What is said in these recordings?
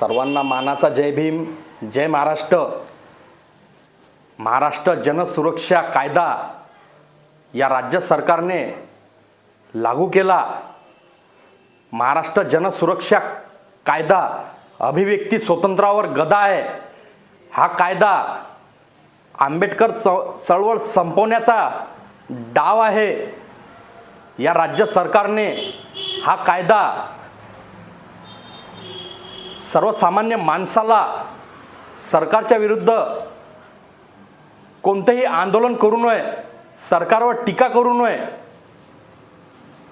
सर्वांना मानाचा जय भीम जय महाराष्ट्र. महाराष्ट्र जनसुरक्षा कायदा या राज्य सरकारने लागू केला. महाराष्ट्र जनसुरक्षा कायदा अभिव्यक्ती स्वातंत्र्यावर गदा आहे. हा कायदा आंबेडकर च चळवळ संपवण्याचा डाव आहे. या राज्य सरकारने हा कायदा सर्वसामान्य माणसाला सरकारच्या विरुद्ध कोणतेही आंदोलन करू नये सरकारवर टीका करू नये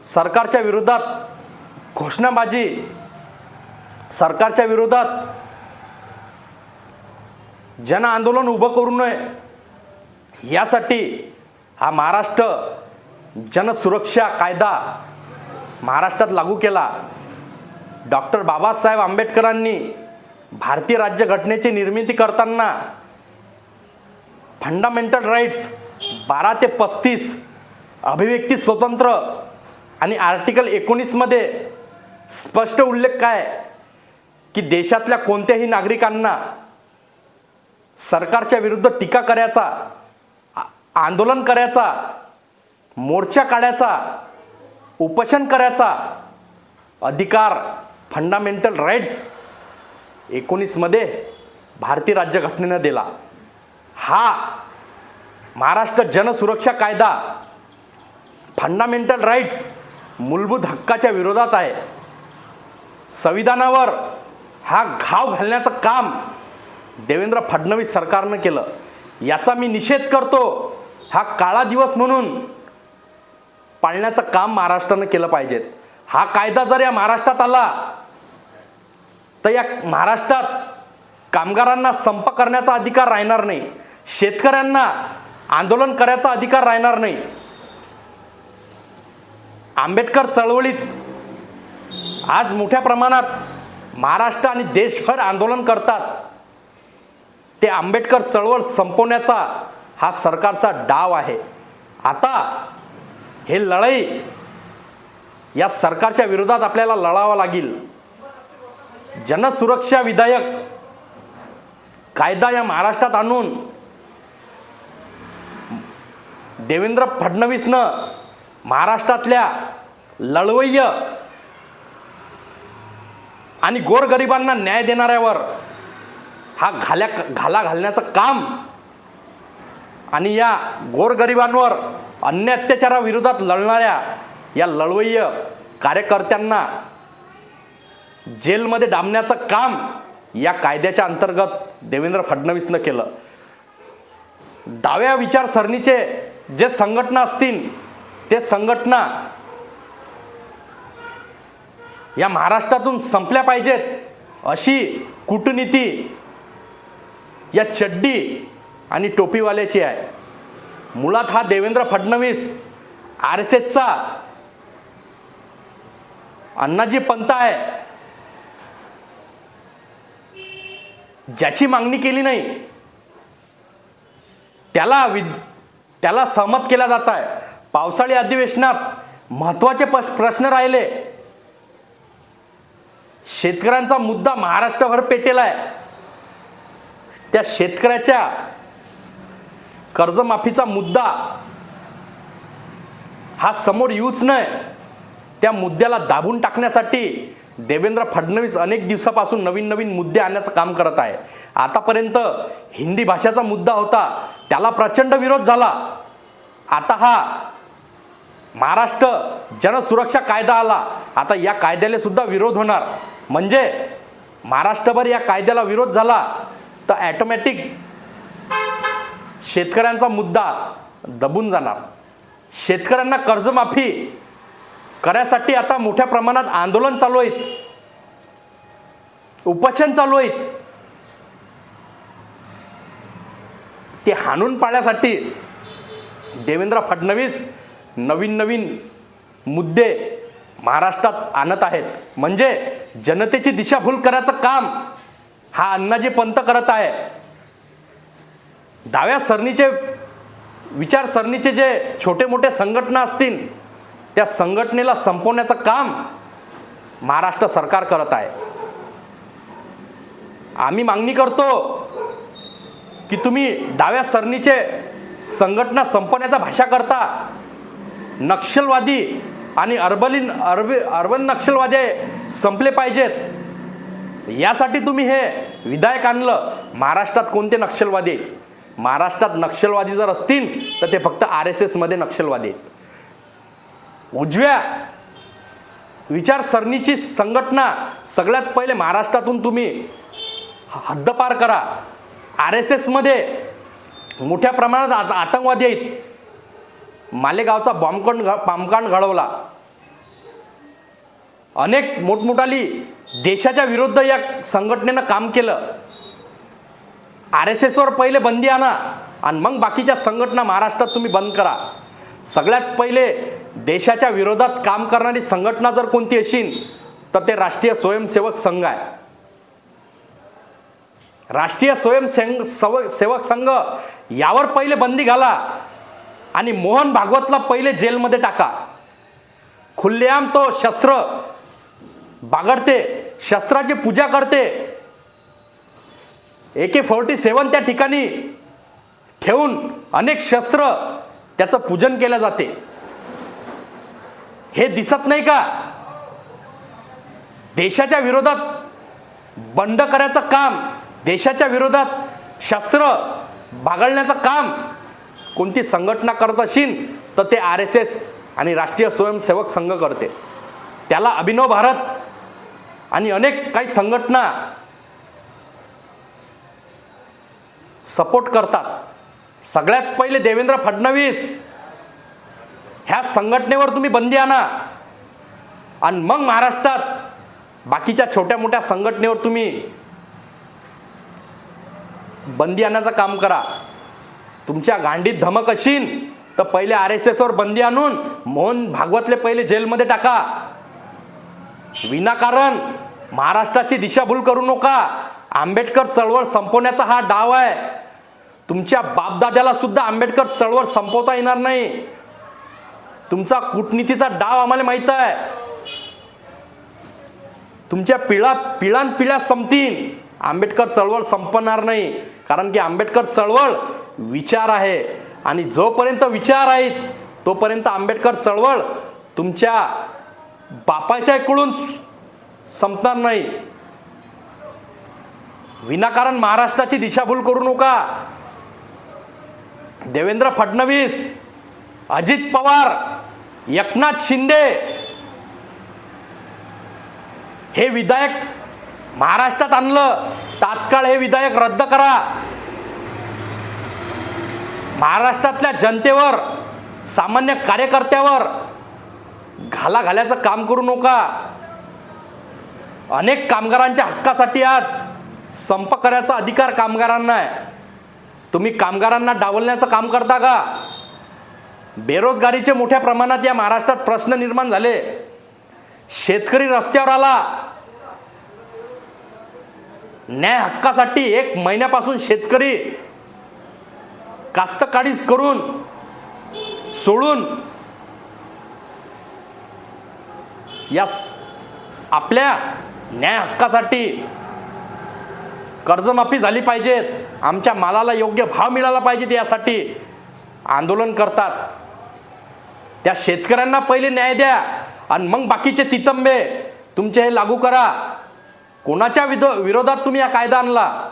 सरकारच्या विरोधात घोषणाबाजी सरकारच्या विरोधात जन आंदोलन उभं करू नये यासाठी हा महाराष्ट्र जनसुरक्षा कायदा महाराष्ट्रात लागू केला. डॉक्टर बाबासाहेब आंबेडकरांनी भारतीय राज्यघटनेची निर्मिती करताना फंडामेंटल राईट्स बारा ते पस्तीस अभिव्यक्ती स्वतंत्र आणि आर्टिकल एकोणीसमध्ये स्पष्ट उल्लेख काय की देशातल्या कोणत्याही नागरिकांना सरकारच्या विरुद्ध टीका करायचा आंदोलन करायचा मोर्चा काढायचा उपोषण करायचा अधिकार फंडामेंटल राईट्स एकोणीसमध्ये भारतीय राज्यघटनेनं दिला. हा महाराष्ट्र जनसुरक्षा कायदा फंडामेंटल राईट्स मूलभूत हक्काच्या विरोधात आहे. संविधानावर हा घाव घालण्याचं काम देवेंद्र फडणवीस सरकारनं केलं. याचा मी निषेध करतो. हा काळा दिवस म्हणून पाळण्याचं काम महाराष्ट्रानं केलं पाहिजेत. हा कायदा जर या महाराष्ट्रात आला तर या महाराष्ट्रात कामगारांना संप करण्याचा अधिकार राहणार नाही. शेतकऱ्यांना आंदोलन करायचा अधिकार राहणार नाही. आंबेडकर चळवळीत आज मोठ्या प्रमाणात महाराष्ट्र आणि देशभर आंदोलन करतात. ते आंबेडकर चळवळ संपवण्याचा हा सरकारचा डाव आहे. आता हे लढाई या सरकारच्या विरोधात आपल्याला लढावं लागेल. जनसुरक्षा विधायक कायदा या महाराष्ट्रात आणून देवेंद्र फडणवीसनं महाराष्ट्रातल्या लढवय्य आणि गोरगरिबांना न्याय देणाऱ्यावर हा घाल्या घाला घालण्याचं काम आणि या गोरगरिबांवर अन्य अत्याचाराविरोधात लढणाऱ्या या लढवय्य कार्यकर्त्यांना जेलमध्ये डांबण्याचं काम या कायद्याच्या अंतर्गत देवेंद्र फडणवीसनं केलं. डाव्या विचारसरणीचे जे संघटना असतील ते संघटना या महाराष्ट्रातून संपल्या पाहिजेत अशी कूटनीती या चड्डी आणि टोपीवाल्याची आहे. मुळात हा देवेंद्र फडणवीस आर एस एसचा अण्णाजी पंत आहे. ज्याची मागणी केली नाही त्याला वि त्याला सहमत केला जात आहे पावसाळी अधिवेशनात महत्त्वाचे प्रश्न राहिले. शेतकऱ्यांचा मुद्दा महाराष्ट्रभर पेटेला आहे त्या शेतकऱ्याच्या कर्जमाफीचा मुद्दा हा समोर येऊच नाही. त्या मुद्द्याला दाबून टाकण्यासाठी देवेंद्र फडणवीस अनेक दिवसापासून नवीन नवीन मुद्दे आणण्याचं काम करत आहे. आतापर्यंत हिंदी भाषेचा मुद्दा होता त्याला प्रचंड विरोध झाला. आता हा महाराष्ट्र जनसुरक्षा कायदा आला. आता या कायद्याला सुद्धा विरोध होणार. म्हणजे महाराष्ट्रभर या कायद्याला विरोध झाला तर ॲटोमॅटिक शेतकऱ्यांचा मुद्दा दबून जाणार. शेतकऱ्यांना कर्जमाफी करायसाठी आता मोठ्या प्रमाणात आंदोलन चालू आहेत. उपोषण चालू आहेत. ते हाणून पाळण्यासाठी देवेंद्र फडणवीस नवीन नवीन मुद्दे महाराष्ट्रात आणत आहेत. म्हणजे जनतेची दिशाभूल करायचं काम हा अण्णाजी पंत करत आहे. डाव्या सरणीचे विचारसरणीचे जे छोटे मोठे संघटना असतील त्या संघटनेला संपवण्याचं काम महाराष्ट्र सरकार करत आहे. आम्ही मागणी करतो की तुम्ही डाव्या सरणीचे संघटना संपवण्याचा भाषा करता. नक्षलवादी आणि अर्बलिन अर्ब अर्बन नक्षलवादी संपले पाहिजेत. यासाठी तुम्ही हे विधायक आणलं. महाराष्ट्रात कोणते नक्षलवादी? महाराष्ट्रात नक्षलवादी जर असतील तर ते फक्त आर एस एसमध्ये नक्षलवादी आहेत. उजव्या विचारसरणीची संघटना सगळ्यात पहिले महाराष्ट्रातून तुम्ही हद्दपार करा. आर एस एसमध्ये मोठ्या प्रमाणात आत- आतंकवादी आहेत. मालेगावचा बॉम्बकांड बॉम्बकांड घडवला. अनेक मोठमोठाली देशाच्या विरुद्ध या संघटनेनं काम केलं. आर एस एसवर पहिले बंदी आणा आणि मग बाकीच्या संघटना महाराष्ट्रात तुम्ही बंद करा. सगळ्यात पहिले देशाच्या विरोधात काम करणारी संघटना जर कोणती असेल तर ते राष्ट्रीय स्वयंसेवक संघ आहे. राष्ट्रीय स्वयंसेवक सव- सेवक संघ यावर पहिले बंदी घाला आणि मोहन भागवतला पहिले जेलमध्ये टाका. खुल्लेआम तो शस्त्र बागडते शस्त्राची पूजा करते. ए के फोर्टी सेवन त्या ठिकाणी ठेवून अनेक शस्त्र त्याचं पूजन केलं जाते. हे दिसत नाही का? देशाच्या विरोधात बंड करायचं काम देशाच्या विरोधात शस्त्र बागळण्याचं काम कोणती संघटना करत असेल तर ते आर एस एस आणि राष्ट्रीय स्वयंसेवक संघ करते. त्याला अभिनव भारत आणि अनेक काही संघटना सपोर्ट करतात. सगळ्यात पहिले देवेंद्र फडणवीस. ह्या संघटनेवर तुम्ही बंदी आणा. आणि मग महाराष्ट्रात बाकीच्या छोट्या मोठ्या संघटनेवर तुम्ही बंदी आणण्याचं काम करा. तुमच्या गांडीत धमक अशीन तर पहिले आर एस एसवर बंदी आणून मोहन भागवतले पहिले जेलमध्ये टाका. विनाकारण महाराष्ट्राची दिशाभूल करू नका. आंबेडकर चळवळ संपवण्याचा हा डाव आहे. तुमच्या बापदाद्याला सुद्धा आंबेडकर चळवळ संपवता येणार नाही. तुमचा कूटनीतीचा डाव आम्हाला माहीत आहे. तुमच्या पिळा पिळान पिढ्या संपतील आंबेडकर चळवळ संपणार नाही. कारण की आंबेडकर चळवळ विचार आहे. आणि जोपर्यंत विचार आहेत तोपर्यंत आंबेडकर चळवळ तुमच्या बापाच्या इकडून संपणार नाही. विनाकारण महाराष्ट्राची दिशाभूल करू नका. देवेंद्र फडणवीस अजित पवार एकनाथ शिंदे हे विधायक महाराष्ट्रात आणलं. तात्काळ हे विधायक रद्द करा. महाराष्ट्रातल्या जनतेवर सामान्य कार्यकर्त्यावर घाला घालायचं काम करू नका. अनेक कामगारांच्या हक्कासाठी आज संप करायचा अधिकार कामगारांना आहे. तुम्ही कामगारांना डावलण्याचं काम करता का? बेरोजगारीचे मोठ्या प्रमाणात या महाराष्ट्रात प्रश्न निर्माण झाले. शेतकरी रस्त्यावर आला. न्याय हक्कासाठी एक महिन्यापासून शेतकरी कास्तकाडीस करून सोडून या आपल्या न्याय हक्कासाठी कर्जमाफी झाली पाहिजेत आमच्या मालाला योग्य भाव मिळाला पाहिजे यासाठी आंदोलन करतात. त्या शेतकऱ्यांना पहिले न्याय द्या आणि मग बाकीचे तितंबे तुमचे हे लागू करा. कोणाच्या विध विरोधात तुम्ही हा कायदा आणला?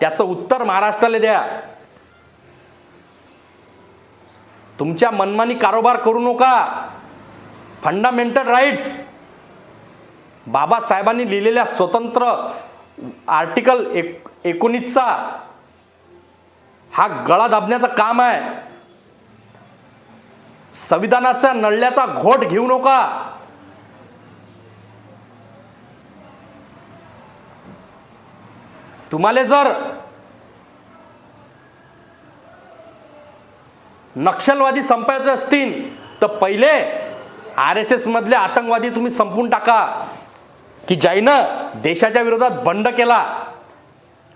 त्याचं उत्तर महाराष्ट्राला द्या. तुमच्या मनमानी कारोबार करू नका. फंडामेंटल राईट्स बाबासाहेबांनी लिहिलेल्या स्वतंत्र आर्टिकल एक एकोणीसचा हा गळा दाबण्याचं काम आहे. संविधानाच्या नळल्याचा घोट घेऊ नका. तुम्हाला जर नक्षलवादी संपायचे असतील तर पहिले आर एस एस मधले आतंकवादी तुम्ही संपून टाका. की ज्याईनं देशाच्या विरोधात बंड केला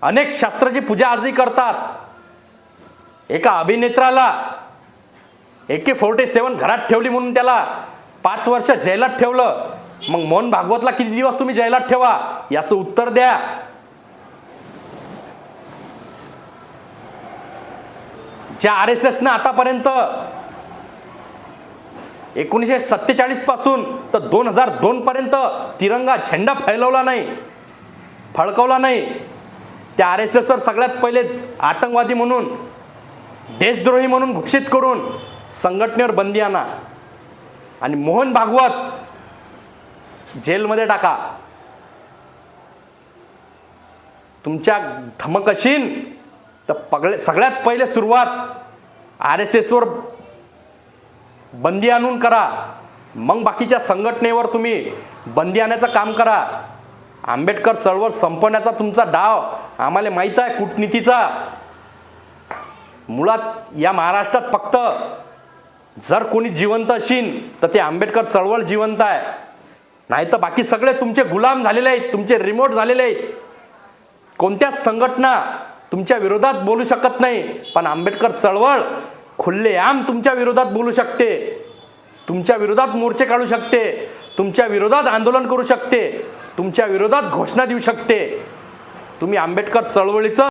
अनेक शास्त्राची पूजा आजही करतात. एका अभिनेत्राला ए के फोर्टी सेवन घरात ठेवली म्हणून त्याला पाच वर्ष जैलात ठेवलं. मग मोहन भागवतला किती दिवस तुम्ही जैलात ठेवा याचं उत्तर द्या. ज्या आर एस एसनं आतापर्यंत एकोणीसशे सत्तेचाळीसपासून तर दोन हजार दोन पर्यंत तिरंगा झेंडा फैलवला नाही फडकवला नाही. त्या आर एस एसवर सगळ्यात पहिले आतंकवादी म्हणून देशद्रोही म्हणून घोषित करून संघटनेवर बंदी आणा. आणि मोहन भागवत जेलमध्ये टाका. तुमच्या धमकशीन तर पगळे सगळ्यात पहिले सुरुवात आर एस एसवर बंदी आणून करा. मग बाकीच्या संघटनेवर तुम्ही बंदी आणायचं काम करा. आंबेडकर चळवळ संपवण्याचा तुमचा डाव आम्हाला माहीत आहे कूटनीतीचा. मुळात या महाराष्ट्रात फक्त जर कोणी जिवंत असेल तर ते आंबेडकर चळवळ जिवंत आहे. नाही तर बाकी सगळे तुमचे गुलाम झालेले आहेत तुमचे रिमोट झालेले आहेत. कोणत्याच संघटना तुमच्या विरोधात बोलू शकत नाही. पण आंबेडकर चळवळ खुल्लेआम तुमच्या विरोधात बोलू शकते. तुमच्या विरोधात मोर्चे काढू शकते. तुमच्या विरोधात आंदोलन करू शकते. तुमच्या विरोधात घोषणा देऊ शकते. तुम्ही आंबेडकर चळवळीचं